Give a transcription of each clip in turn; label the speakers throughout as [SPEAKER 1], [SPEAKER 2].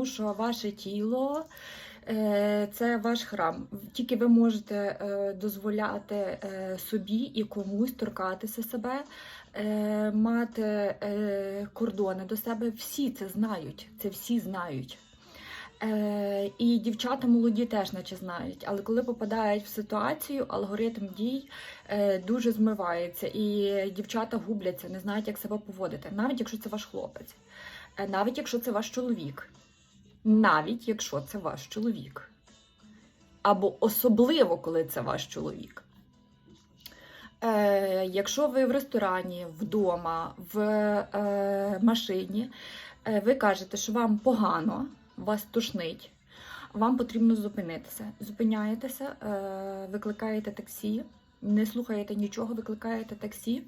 [SPEAKER 1] тому що ваше тіло е, це ваш храм. Тільки ви можете е, дозволяти е, собі і комусь торкатися себе, мати кордони до себе. Всі це знають. Це всі знають. Е, і дівчата молоді теж наче знають, але коли попадають в ситуацію, алгоритм дій е, дуже змивається, і дівчата губляться, не знають, як себе поводити, навіть якщо це ваш хлопець, навіть якщо це ваш чоловік, навіть якщо це ваш чоловік, або особливо, коли це ваш чоловік. Е, якщо ви в ресторані, вдома, в е, машині, е, ви кажете, що вам погано, вас тушнить, вам потрібно зупинитися. Зупиняєтеся, е, викликаєте таксі, не слухаєте нічого, викликаєте таксі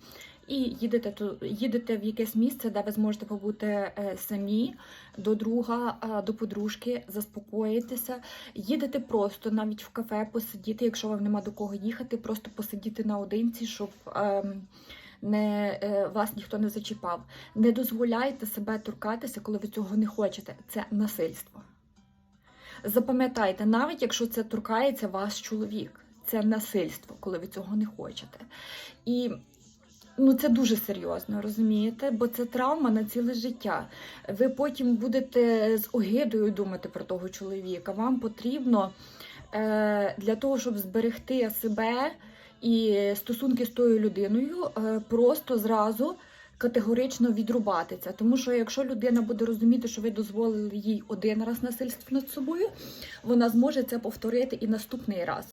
[SPEAKER 1] і їдете, їдете в якесь місце, де ви зможете побути е, самі до друга, е, до подружки, заспокоїтеся. Їдете просто навіть в кафе посидіти, якщо вам нема до кого їхати, просто посидіти наодинці, щоб. ем, не, е, вас ніхто не зачіпав. Не дозволяйте себе торкатися, коли ви цього не хочете. Це насильство. Запам'ятайте, навіть якщо це торкається ваш чоловік, це насильство, коли ви цього не хочете. І ну, це дуже серйозно, розумієте? Бо це травма на ціле життя. Ви потім будете з огидою думати про того чоловіка. Вам потрібно е, для того, щоб зберегти себе і стосунки з тою людиною, е, просто зразу категорично відрубати це. Тому що якщо людина буде розуміти, що ви дозволили їй один раз насильство над собою, вона зможе це повторити і наступний раз.